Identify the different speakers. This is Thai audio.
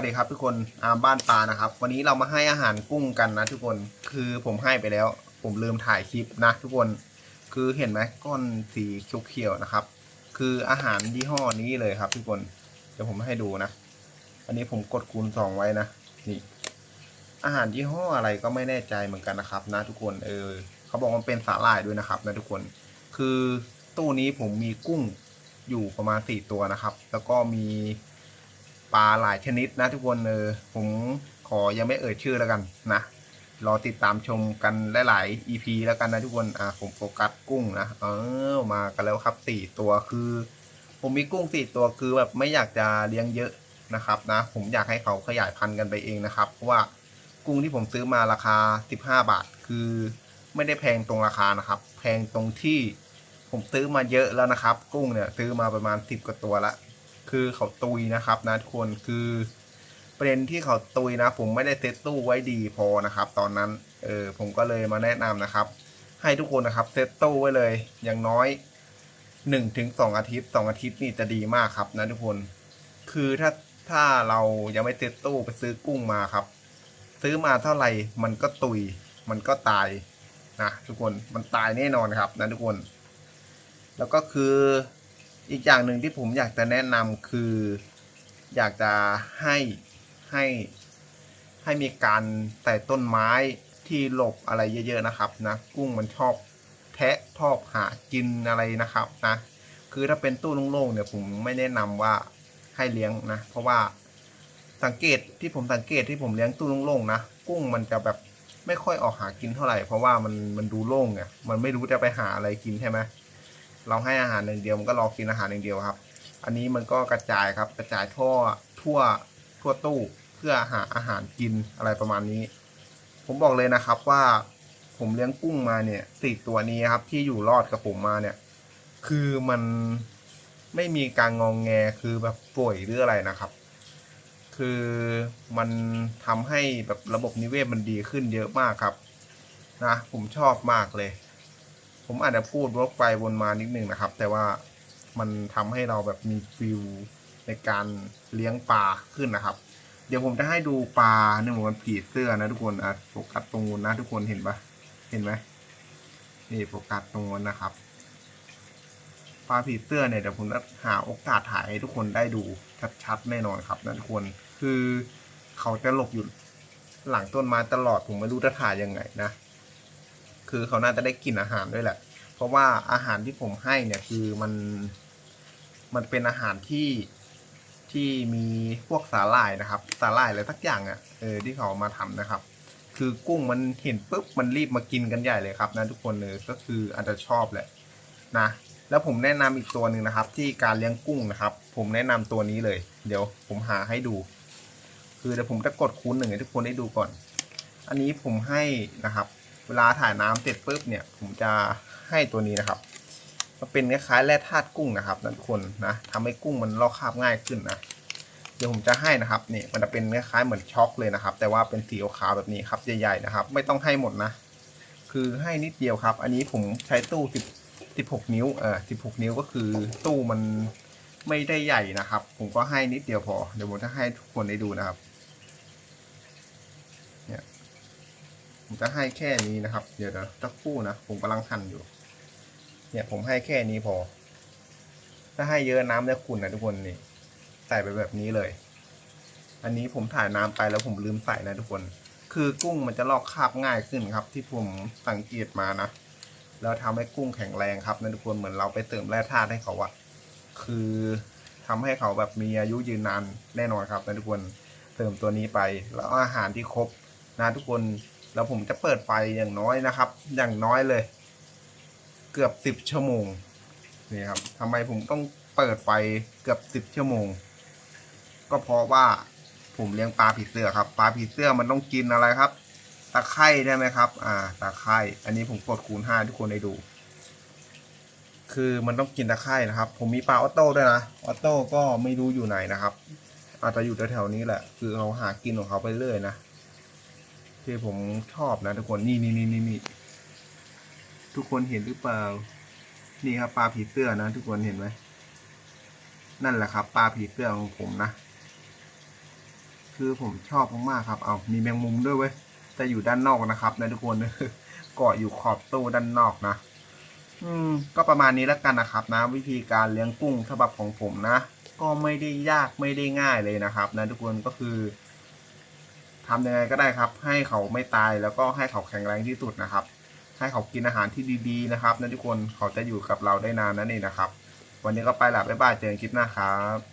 Speaker 1: วัสดีครับทุกคนอาร์บ้านปลานะครับ วันนี้เรามาให้อาหารกุ้งกันนะทุกคนคือผมให้ไปแล้ว ผมลืมถ่ายคลิปนะ ทุกคนคือเห็นไหมก้อนสีเขียวๆนะครับ คืออาหารยี่ห้อนี้เลยครับ ทุกคนเดี๋ยวผมให้ดูนะ อันนี้ผมกดคูณสองไว้นะนี่อาหารยี่ห้ออะไรก็ไม่แน่ใจเหมือนกันนะครับ นะ ทุกคนเออเขาบอกมันเป็นสาหร่ายด้วยนะครับนะทุกคน คือตู้นี้ผมมีกุ้งอยู่ประมาณสี่ตัวนะครับ แล้วก็มี ปลาหลายชนิดนะทุกคนเออผมขอยังไม่เอ่ยชื่อแล้วกันนะรอติดตามชมกันหลายๆ EP แล้วกันนะทุกคนอะผมโฟกัสกุ้งนะเออมากันแล้วครับสี่ตัวคือ ผมมีกุ้งสี่ตัวคือแบบไม่อยากจะเลี้ยงเยอะนะครับนะ ผมอยากให้เขาขยายพันธุ์กันไปเองนะครับเพราะว่ากุ้งที่ผมซื้อมาราคา 15 บาท คือไม่ได้แพงตรงราคานะครับ แพงตรงที่ผมซื้อมาเยอะแล้วนะครับ กุ้งเนี่ยซื้อมาประมาณ 10กว่าตัวละ คือเขาตุยนะครับนะทุกคนคือประเด็นที่เขาตุยนะ ผมไม่ได้เซตตู้ไว้ดีพอนะครับ ตอนนั้นเออผมก็เลยมาแนะนำนะครับ ให้ทุกคนนะครับเซตตู้ไว้เลยอย่างน้อยหนึ่งถึงสองอาทิตย์สองอาทิตย์นี่จะดีมากครับนะทุกคน คือถ้าถ้าเรายังไม่เซตตู้ไปซื้อกุ้งมาครับ ซื้อมาเท่าไหร่มันก็ตุย มันก็ตายนะทุกคนมันตายแน่นอนครับนะทุกคน แล้วก็คือ อีกอย่างหนึ่งที่ผมอยากจะแนะนำคือ อยากจะให้ให้ให้มีการใส่ต้นไม้ที่หลบอะไรเยอะๆนะครับนะกุ้งมันชอบแทะชอบหากินอะไรนะครับนะคือถ้าเป็นตู้โล่งๆเนี่ยผมไม่แนะนำว่าให้เลี้ยงนะ เพราะว่าสังเกตที่ผมสังเกตที่ผมเลี้ยงตู้โล่งๆนะกุ้งมันจะแบบไม่ค่อยออกหากินเท่าไหร่เพราะว่ามันมันดูโล่งไงมันไม่รู้จะไปหาอะไรกินใช่ไหม เราให้อาหารอย่งเดียวมันก็รอกินอาหารอย่งเดียวครับ อันนี้มันก็กระจายครับกระจายทั่วทั่วทั่วตู้เพื่อหาอาหารกินอะไรประมาณนี้ ผมบอกเลยนะครับว่าผมเลี้ยงกุ้งมาเนี่ยสี่ตัวนี้ครับ ที่อยู่รอดกับผมมาเนี่ย คือมันไม่มีการงองแงคือแบบป่วยหรืออะไรนะครับ คือมันทำให้แบบระบบนิเวศมันดีขึ้นเยอะมากครับ นะ ผมชอบมากเลย ผมอาจจะพูดวกไปวนมานิดนึงนะครับ แต่ว่ามันทำให้เราแบบมีฟิลในการเลี้ยงปลาขึ้นนะครับ เดี๋ยวผมจะให้ดูปลาเนื่งมันผีเสื้อนะทุกคนอะโฟกัสตรงนู้นนะทุกคนเห็นปะเห็นไหมนี่โฟกัสตรงนู้นนะครับปลาผีเสื้อเนี่ยเดี๋ยวผมจะหาโอกาสถ่ายให้ทุกคนได้ดูชัดๆแน่นอนครับนะทุกคนคือเขาจะหลบอยู่หลังต้นไม้ตลอดผมไม่รู้จะถ่ายยังไงนะ คือเขาน่าจะได้กินอาหารด้วยแหละ เพราะว่าอาหารที่ผมให้เนี่ยคือมันมันเป็นอาหารที่ที่มีพวกสาหร่ายนะครับ สาหร่ายอะไรสักอย่างอะ่ะเออที่เขามาทำนะครับ คือกุ้งมันเห็นปุ๊บมันรีบมากินกันใหญ่เลยครับนะทุกคนเลยก็คืออาจจะชอบแหละนะแล้วผมแนะนำอีกตัวหนึ่งนะครับ ที่การเลี้ยงกุ้งนะครับ ผมแนะนำตัวนี้เลย เดี๋ยวผมหาให้ดู คือเดี๋ยวผมจะกดคูณหนึ่งให้ทุกคนได้ดูก่อน อันนี้ผมให้นะครับ เวลาถ่ายน้ำเสร็จปุ๊บเนี่ย ผมจะให้ตัวนี้นะครับมันเป็นคล้ายๆแร่ธาตุกุ้งนะครับนั่นคนนะทำให้กุ้งมันลอกคราบง่ายขึ้นนะเดี๋ยวผมจะให้นะครับนี่มันจะเป็นคล้ายๆเหมือนช็อกเลยนะครับ แต่ว่าเป็นสีขาวแบบนี้ครับใหญ่ๆนะครับ ไม่ต้องให้หมดนะ คือให้นิดเดียวครับ อันนี้ผมใช้ตู้สิบสิบหกนิ้วเออสิบหกนิ้วก็คือตู้มันไม่ได้ใหญ่นะครับ ผมก็ให้นิดเดียวพอ เดี๋ยวผมจะให้ทุกคนได้ดูนะครับ ผมจะให้แค่นี้นะครับ เดี๋ยวเดี๋ยวสักครู่นะ ผมกำลังหั่นอยู่ เนี่ยผมให้แค่นี้พอ ถ้าให้เยอะน้ำจะขุ่นนะทุกคนนี่ ใส่ไปแบบนี้เลย อันนี้ผมถ่ายน้ำไปแล้วผมลืมใส่นะทุกคน คือกุ้งมันจะลอกคราบง่ายขึ้นครับ ที่ผมสังเกตมานะ แล้วทำให้กุ้งแข็งแรงครับนะทุกคน เหมือนเราไปเติมแร่ธาตุให้เขาอะคือทำให้เขาแบบมีอายุยืนนานแน่นอนครับนะทุกคน เติมตัวนี้ไป แล้วอาหารที่ครบนะทุกคน แล้วผมจะเปิดไฟอย่างน้อยนะครับ อย่างน้อยเลย เกือบสิบชั่วโมงนี่ครับทำไมผมต้องเปิดไฟเกือบสิบชั่วโมง ก็เพราะว่าผมเลี้ยงปลาผีเสื้อครับปลาผีเสื้อมันต้องกินอะไรครับตะไคร่ได้ไหมครับ อ่าตะไคร่อันนี้ผมกดคูณห้าทุกคนได้ดู คือมันต้องกินตะไคร่นะครับ ผมมีปลาออโต้ด้วยนะออโต้ก็ไม่รู้อยู่ไหนนะครับ อาจจะอยู่แถวๆนี้แหละ คือเขาหากินของเขาไปเรื่อยนะ ที่ผมชอบนะทุกคนนี่นี่นี่นี่นี่ทุกคนเห็นหรือเปล่า นี่ครับปลาผีเสื้อนะทุกคนเห็นไหมนั่นแหละครับปลาผีเสื้อของผมนะคคือผมชอบมากๆครับ เอามีแมงมุมด้วยเว้ยแต่อยู่ด้านนอกนะครับนะทุกคนเกาะอยู่ขอบตู้ด้านนอกนะ อืม ก็ประมาณนี้แล้วกันนะครับ นะ วิธีการเลี้ยงกุ้งฉบับของผมนะ ก็ไม่ได้ยากไม่ได้ง่ายเลยนะครับ นะทุกคนก็คือ ทำยังไงก็ได้ครับ ให้เขาไม่ตายแล้วก็ให้เขาแข็งแรงที่สุดนะครับ ให้เขากินอาหารที่ดีๆนะครับนะทุกคนเขาจะอยู่กับเราได้นานนั่นเองนะครับ วันนี้ก็ไปละบ๊ายบายเจอกันคลิปหน้าครับ